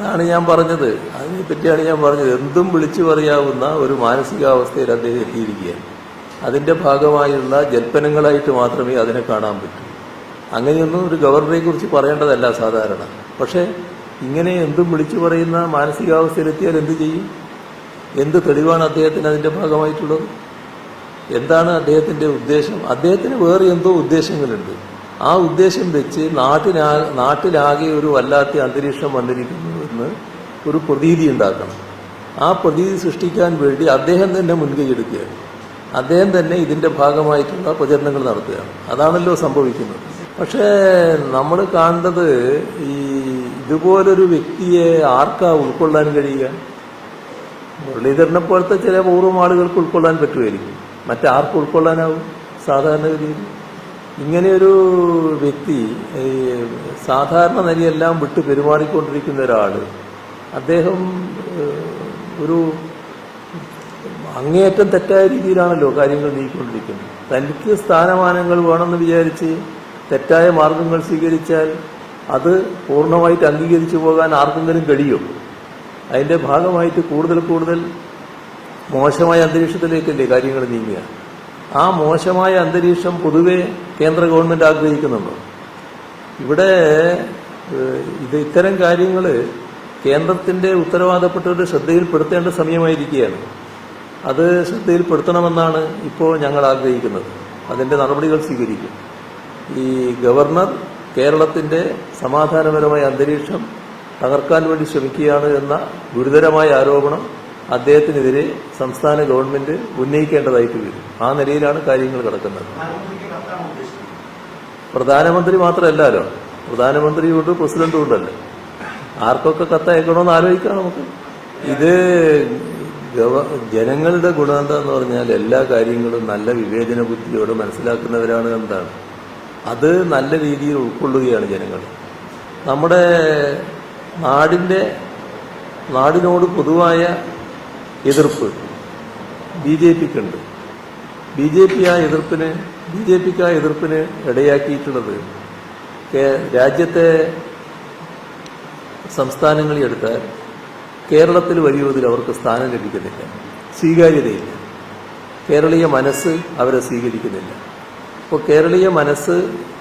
അതാണ് ഞാൻ പറഞ്ഞത്. അതിനെ പറ്റിയാണ് ഞാൻ പറഞ്ഞത്. എന്തും വിളിച്ചു പറയാവുന്ന ഒരു മാനസികാവസ്ഥയിൽ അദ്ദേഹം എത്തിയിരിക്കുകയാണ്. അതിന്റെ ഭാഗമായുള്ള ജൽപ്പനങ്ങളായിട്ട് മാത്രമേ അതിനെ കാണാൻ പറ്റൂ. അങ്ങനെയൊന്നും ഒരു ഗവർണറെ കുറിച്ച് പറയേണ്ടതല്ല സാധാരണ. പക്ഷേ ഇങ്ങനെ എന്തും വിളിച്ചു പറയുന്ന മാനസികാവസ്ഥയിലെത്തിയാൽ എന്ത് ചെയ്യും? എന്ത് തെളിവാണ് അദ്ദേഹത്തിന് അതിന്റെ ഭാഗമായിട്ടുള്ളത്? എന്താണ് അദ്ദേഹത്തിന്റെ ഉദ്ദേശം? അദ്ദേഹത്തിന് വേറെ എന്തോ ഉദ്ദേശങ്ങളുണ്ട്. ആ ഉദ്ദേശം വെച്ച് നാട്ടിനാ നാട്ടിലാകെ ഒരു വല്ലാത്ത അന്തരീക്ഷം വന്നിരിക്കുന്നു. എന്ന് ഒരു പ്രതീതി ഉണ്ടാക്കണം. ആ പ്രതീതി സൃഷ്ടിക്കാൻ വേണ്ടി അദ്ദേഹം തന്നെ മുൻകൈ എടുക്കുകയാണ്. അദ്ദേഹം തന്നെ ഇതിന്റെ ഭാഗമായിട്ടുള്ള പ്രചരണങ്ങൾ നടത്തുകയാണ്. അതാണല്ലോ സംഭവിക്കുന്നത്. പക്ഷേ നമ്മൾ കാണുന്നത് ഈ ഇതുപോലൊരു വ്യക്തിയെ ആർക്കാ ഉൾക്കൊള്ളാൻ കഴിയുക? മുരളീധരനെ പോലത്തെ ചില പൂർവം ആളുകൾക്ക് ഉൾക്കൊള്ളാൻ പറ്റുമായിരിക്കും. മറ്റാർക്ക് ഉൾക്കൊള്ളാനാവും സാധാരണഗതിയിൽ? ഇങ്ങനെയൊരു വ്യക്തി ഈ സാധാരണ നരിയെല്ലാം വിട്ട് പെരുമാറിക്കൊണ്ടിരിക്കുന്ന ഒരാൾ അദ്ദേഹം ഒരു അങ്ങേയറ്റം തെറ്റായ രീതിയിലാണല്ലോ കാര്യങ്ങൾ നീക്കിക്കൊണ്ടിരിക്കുന്നത്. തനിക്ക് സ്ഥാനമാനങ്ങൾ വേണമെന്ന് വിചാരിച്ച് തെറ്റായ മാർഗങ്ങൾ സ്വീകരിച്ചാൽ അത് പൂർണമായിട്ട് അംഗീകരിച്ചു പോകാൻ ആർക്കെങ്കിലും കഴിയും. അതിന്റെ ഭാഗമായിട്ട് കൂടുതൽ കൂടുതൽ മോശമായ അന്തരീക്ഷത്തിലേക്കല്ലേ കാര്യങ്ങൾ നീങ്ങുക. ആ മോശമായ അന്തരീക്ഷം പൊതുവെ കേന്ദ്ര ഗവൺമെന്റ് ആഗ്രഹിക്കുന്നുണ്ടോ? ഇവിടെ ഇത് ഇത്തരം കാര്യങ്ങൾ കേന്ദ്രത്തിന്റെ ഉത്തരവാദപ്പെട്ടവരുടെ ശ്രദ്ധയിൽപ്പെടുത്തേണ്ട സമയമായിരിക്കുകയാണ്. അത് ശ്രദ്ധയിൽപ്പെടുത്തണമെന്നാണ് ഇപ്പോൾ ഞങ്ങൾ ആഗ്രഹിക്കുന്നത്. അതിന്റെ നടപടികൾ സ്വീകരിക്കും. ഈ ഗവർണർ കേരളത്തിന്റെ സമാധാനപരമായ അന്തരീക്ഷം തകർക്കാൻ വേണ്ടി ശ്രമിക്കുകയാണ് എന്ന ഗുരുതരമായ ആരോപണം അദ്ദേഹത്തിനെതിരെ സംസ്ഥാന ഗവൺമെന്റ് ഉന്നയിക്കേണ്ടതായിട്ട് വരും. ആ നിലയിലാണ് കാര്യങ്ങൾ കിടക്കുന്നത്. പ്രധാനമന്ത്രി മാത്രമല്ലല്ലോ. പ്രധാനമന്ത്രിയുണ്ട് പ്രസിഡന്റും ഉണ്ടല്ലോ ആർക്കൊക്കെ കത്തയക്കണമെന്ന് ആലോചിക്കാം നമുക്ക്. ഇത് ജനങ്ങളുടെ ഗുണമെന്താന്ന് എന്ന് പറഞ്ഞാൽ എല്ലാ കാര്യങ്ങളും നല്ല വിവേചന ബുദ്ധിയോട് മനസ്സിലാക്കുന്നവരാണ് എന്താണ് അത് നല്ല രീതിയിൽ ഉൾക്കൊള്ളുകയാണ് ജനങ്ങൾ. നമ്മുടെ നാടിന്റെ നാടിനോട് പൊതുവായ എതിർപ്പ് ബി ജെ പിക്കുണ്ട്. ബി ജെ പി ആ എതിർപ്പിന് ബി ജെ പിക്ക് ആ എതിർപ്പിന് ഇടയാക്കിയിട്ടുള്ളത് രാജ്യത്തെ സംസ്ഥാനങ്ങളിൽ എടുത്താൽ കേരളത്തിൽ വലിയ അവർക്ക് സ്ഥാനം ലഭിക്കുന്നില്ല. സ്വീകാര്യതയില്ല. കേരളീയ മനസ്സ് അവരെ സ്വീകരിക്കുന്നില്ല. അപ്പോൾ കേരളീയ മനസ്സ്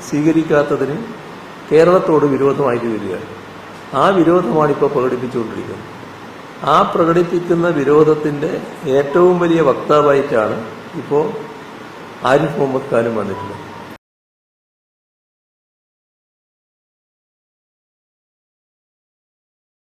സ്വീകരിക്കാത്തതിന് കേരളത്തോട് വിരോധമായിട്ട് വരികയാണ് ആ വിരോധമാണ് ഇപ്പോൾ പ്രകടിപ്പിച്ചുകൊണ്ടിരിക്കുന്നത്. ആ പ്രകടിപ്പിക്കുന്ന വിരോധത്തിന്റെ ഏറ്റവും വലിയ വക്താവായിട്ടാണ് ഇപ്പോൾ ആരിഫ് മുഹമ്മദ് ഖാനും വന്നിട്ടുള്ളത്.